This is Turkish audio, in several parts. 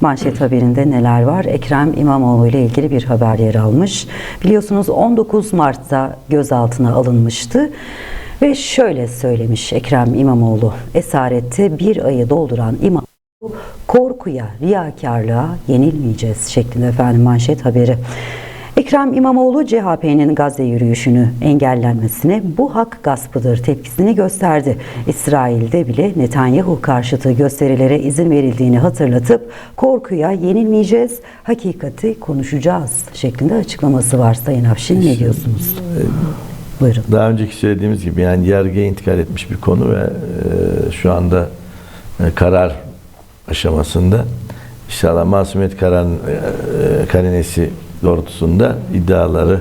Manşet haberinde neler var? Ekrem İmamoğlu ile ilgili bir haber yer almış. Biliyorsunuz 19 Mart'ta gözaltına alınmıştı ve şöyle söylemiş Ekrem İmamoğlu. Esarette bir ayı dolduran İmamoğlu korkuya, riyakarlığa yenilmeyeceğiz şeklinde efendim manşet haberi. Ekrem İmamoğlu CHP'nin Gazze yürüyüşünü engellenmesine bu hak gaspıdır tepkisini gösterdi. İsrail'de bile Netanyahu karşıtı gösterilere izin verildiğini hatırlatıp korkuya yenilmeyeceğiz, hakikati konuşacağız şeklinde açıklaması var Sayın Afşin. Ne diyorsunuz? Buyurun. Daha önceki söylediğimiz gibi yani yargıya intikal etmiş bir konu ve e, şu anda e, karar aşamasında inşallah masumiyet kararının e, e, karinesi doğrultusunda iddiaları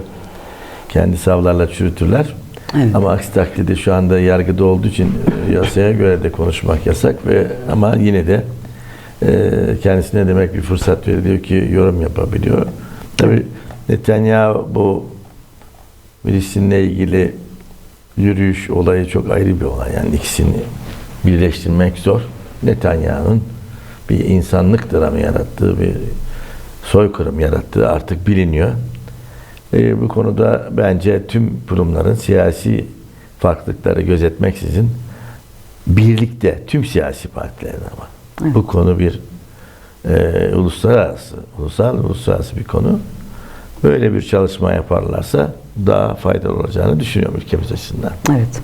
kendi savlarla çürütürler. Evet. Ama aksi takdirde şu anda yargıda olduğu için e, yasaya göre de konuşmak yasak ve ama yine de e, kendisine demek bir fırsat veriliyor ki yorum yapabiliyor. Tabii Netanyahu bu Filistin'le ilgili yürüyüş olayı çok ayrı bir olay. Yani ikisini birleştirmek zor. Netanyahu'nun bir insanlık dramı yarattığı, bir soykırım yarattığı artık biliniyor. E, bu konuda bence tüm kurumların siyasi farklılıkları gözetmeksizin birlikte tüm siyasi partilerin ama Evet. bu konu bir e, uluslararası, ulusal uluslararası bir konu. Böyle bir çalışma yaparlarsa daha faydalı olacağını düşünüyorum ülkemiz açısından. Evet.